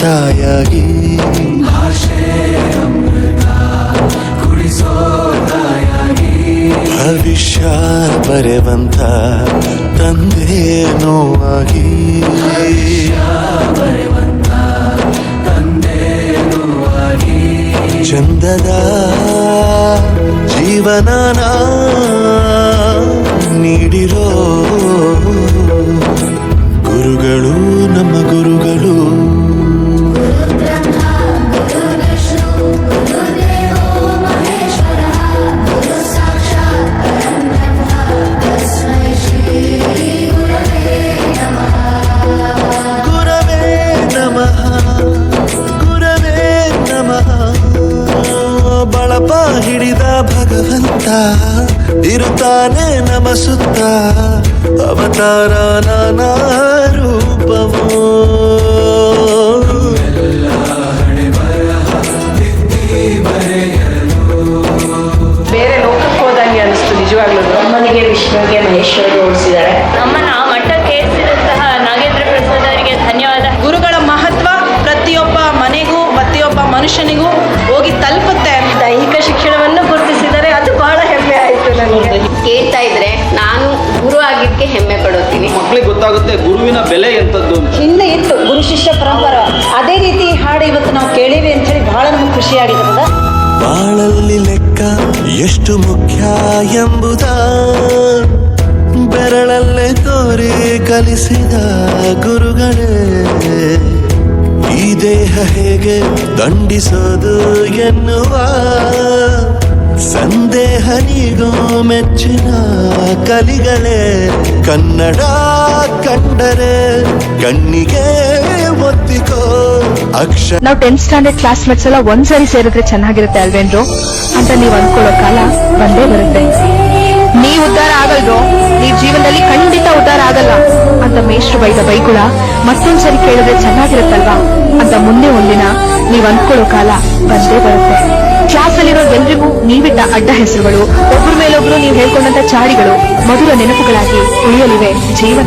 ತಾಯಾಗಿ. ಭವಿಷ್ಯ ಬರೆವಂತ ತಂದೆ ಆಗಿ ಚಂದದ ಜೀವನನ ನೀಡಿರೋ ಭಗವಂತ ಇರುತ್ತಾನೆ ನಮ ಸುತ್ತ. ಅವತಾರ ನಾನಾ ರೂಪವೋ? ಬೇರೆ ಲೋಕಕ್ಕೆ ಹೋದಂಗೆ ಅನಿಸ್ತು ನಿಜವಾಗ್ಲೂ. ಅಮ್ಮನಿಗೆ ವಿಷ್ಣುವಿಗೆ ಮಹೇಶ್ವರಿಗೆ ಹೋಲಿಸಿದ್ದಾರೆ ನಮ್ಮನ್ನ ಆ ಮಠಕ್ಕೆ ಏರಿಸಿದಂತಹ ನಾಗೇಂದ್ರ ಪ್ರಸಾದ್ ಅವರಿಗೆ ಧನ್ಯವಾದ. ಗುರುಗಳ ಮಹತ್ವ ಪ್ರತಿಯೊಬ್ಬ ಮನೆಗೂ ಪ್ರತಿಯೊಬ್ಬ ಮನುಷ್ಯನಿಗೂ ಮಕ್ಳಿಗೆ ಗೊತ್ತಾಗುತ್ತೆ ಗುರುವಿನ ಬೆಲೆ ಎಂಥದ್ದು ಹಿಂದೆ ಇತ್ತು ಗುರು ಶಿಷ್ಯ ಪರಂಪರ. ಅದೇ ರೀತಿ ಹಾಡು ಇವತ್ತು ನಾವು ಕೇಳೀವಿ ಅಂತ ಹೇಳಿ ಬಹಳ ನಮ್ಗೆ ಖುಷಿಯಾಗಿದೆ ಬಾಳಲ್ಲಿ ಲೆಕ್ಕ ಎಷ್ಟು ಮುಖ್ಯ ಎಂಬುದ ಬೆರಳಲ್ಲೇ ತೋರಿ ಕಲಿಸಿದ ಗುರುಗಳೇ. ಈ ದೇಹ ಹೇಗೆ ದಂಡಿಸೋದು ಎನ್ನುವ ಸಂದೇಹ ನೀಡೋ ಮೆಚ್ಚಿನ ಕಲಿಗಳೇ, ಕನ್ನಡ ಕಂಡರೆ ಕಣ್ಣಿಗೆ ಒತ್ತಿಕೋ ಅಕ್ಷರ ನಾವು ಟೆಂತ್ ಸ್ಟ್ಯಾಂಡರ್ಡ್ ಕ್ಲಾಸ್ಮೇಟ್ಸ್ ಎಲ್ಲ ಒಂದ್ಸರಿ ಸೇರಿದ್ರೆ ಚೆನ್ನಾಗಿರುತ್ತೆ ಅಲ್ವೇನ್ರು? ಅಂತ ನೀವು ಅನ್ಕೊಳ್ಳೋ ಕಾಲ ಬಂದೇ ಬರುತ್ತೆ. ನೀವು ಉದ್ಧಾರ ಆಗಲ್ರು? ನೀ ಜೀವನದಲ್ಲಿ ಖಂಡಿತ ಉದ್ಧಾರ ಆಗಲ್ಲ ಅಂತ ಮೇಷ್ಟ್ರು ಬೈದ ಬೈಗುಳ ಮತ್ತೊಂದ್ಸರಿ ಕೇಳಿದ್ರೆ ಚೆನ್ನಾಗಿರುತ್ತಲ್ವಾ? ಅಂತ ಮುಂದೆ ಒಂದಿನ ನೀವು ಅನ್ಕೊಳ್ಳೋ ಕಾಲ ಬಂದೇ ಬರುತ್ತೆ. ಕ್ಲಾಸಲ್ಲಿರೋ ಎಲ್ರಿಗೂ ನೀವಿಟ್ಟ ಅಡ್ಡ ಹೆಸರುಗಳು. ಒಬ್ಬರ ಮೇಲೊಬ್ರು ನೀವು ಹೇಳ್ಕೊಂಡಂತ ಚಾರಿಗಳು ಮಧುರ ನೆನಪುಗಳಾಗಿ ಉಳಿಯಲಿವೆ. ಜೀವನ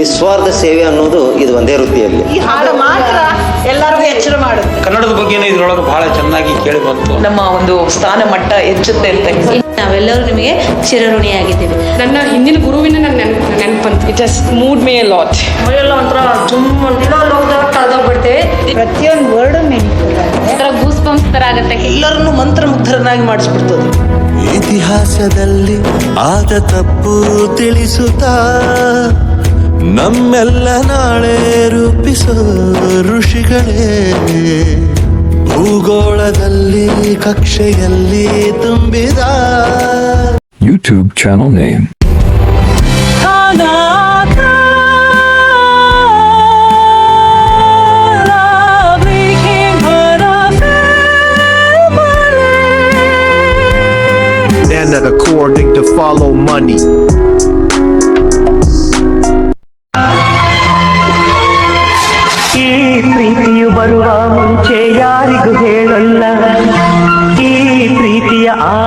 ನಿಸ್ವಾರ್ಥ ಸೇವೆ ಅನ್ನೋದು ಇದು ಒಂದೇ ವೃತ್ತಿಯಲ್ಲಿ. ಈ ಹಾಡು ಮಾತ್ರ ಎಲ್ಲರಿಗೂ ಎಚ್ಚರ ಮಾಡುತ್ತೆ. ಕನ್ನಡದ ಬಗ್ಗೆನೇ ಇದ್ರೊಳಗೆ ಬಹಳ ಚೆನ್ನಾಗಿ ಕೇಳಿ ಬಂತು. ನಮ್ಮ ಒಂದು ಸ್ಥಾನ ಮಟ್ಟ ಹೆಚ್ಚುತ್ತೆ ಅಂತ ನಾವೆಲ್ಲರೂ ನಿಮಗೆ ಚಿರಋಣಿಯಾಗಿದ್ದೀವಿ ನನ್ನ ಹಿಂದಿನ ಗುರುವಿನ ನನ್ನ ನೆನಪು ನೆನಪಂತ. It has moved me lot ಮೈಯೆಲ್ಲ ಒಂಥರ ಜುಮ್ ಒಂದಿನ ಲೋಕದಾಗ ಕಳೆದೋಗ್ಬಿಡ್ತೇವೆ ಪ್ರತಿಯೊಂದು ವರ್ಡು ಮೀನಿಂಗ್ಫುಲ್ ಒಂಥರ ಗೂಸ್ ಬಂಪ್ಸ್ ತರ ಆಗುತ್ತೆ. ಎಲ್ಲರನ್ನು ಮಂತ್ರಮುಗ್ಧರನ್ನಾಗಿ ಮಾಡಿಸ್ಬಿಡ್ತದೆ. ಇತಿಹಾಸದಲ್ಲಿ ಆದ ತಪ್ಪು ತಿಳಿಸುತ್ತಾ ನಮ್ಮೆಲ್ಲ ನಾಳೆ ರೂಪಿಸೋ ಋಷಿಗಳೇ ಭೂಗೋಳದಲ್ಲಿ ಕಕ್ಷೆಯಲ್ಲಿ ತುಂಬಿದ YouTube channel name At the core, dig to follow money. ಬರುವ ಮುಂಚೆ ಯಾರಿಗೂ ಹೇಳಲ್ಲ ಈ ಪ್ರೀತಿಯ ಆ